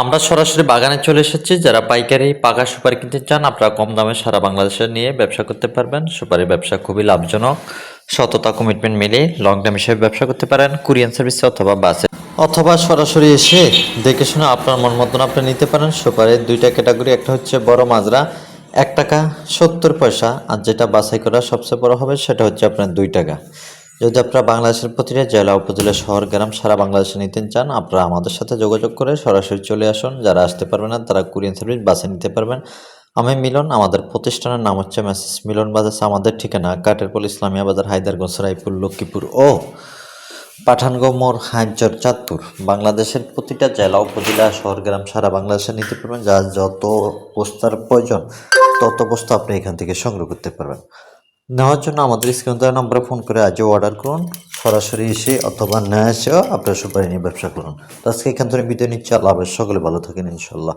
আমরা সরাসরি বাগানে চলে এসেছি। যারা পাইকারি, পাকা সুপারি কিনতে চান, আপনারা কম দামে সারা বাংলাদেশে নিয়ে ব্যবসা করতে পারবেন। সুপারি ব্যবসা খুবই লাভজনক। সততা কমিটমেন্ট মিলে লং টাইম হিসেবে ব্যবসা করতে পারেন কুরিয়ান সার্ভিসে অথবা বাসে। অথবা সরাসরি এসে দেখে শুনে আপনার মন মতন আপনি নিতে পারেন। সুপারির দুইটা ক্যাটাগরি, একটা হচ্ছে বড় মাজরা, এক টাকা সত্তর পয়সা। আর যেটা বাছাই করা সবচেয়ে বড় হবে, সেটা হচ্ছে আপনার দুই টাকা। যদি আপনারা বাংলাদেশের প্রতিটা জেলা, উপজেলা, শহর, গ্রাম, সারা বাংলাদেশে নিতে চান, আপনারা আমাদের সাথে যোগাযোগ করে সরাসরি চলে আসুন। যারা আসতে পারবেন না, তারা কুরিয়ান সার্ভিস বাসে নিতে পারবেন। আমি মিলন, আমাদের প্রতিষ্ঠানের নাম হচ্ছে মেসেজ মিলন বাজার আমাদের ঠিকানা কাটেরপল ইসলামিয়া বাজার, হায়দারগঞ্জ, রায়পুর, লক্ষ্মীপুর ও পাঠানগো মোড় হাইজর চাঁদপুর। বাংলাদেশের প্রতিটা জেলা, উপজেলা, শহর, গ্রাম, সারা বাংলাদেশে নিতে পারবেন। যার যত বস্তার প্রয়োজন, তত বস্তা আপনি এখান থেকে সংগ্রহ করতে পারবেন। নেওয়ার জন্য আমাদের স্ক্রিন দেওয়া নম্বরে ফোন করে আজও অর্ডার করুন। সরাসরি এসে অথবা না এসেও আপনার সুপারি নিয়ে ব্যবসা করুন। তো আজকে এখান থেকে বিদায় নিচ্ছি। আল্লাহ সকলে ভালো থাকেন ইনশাল্লাহ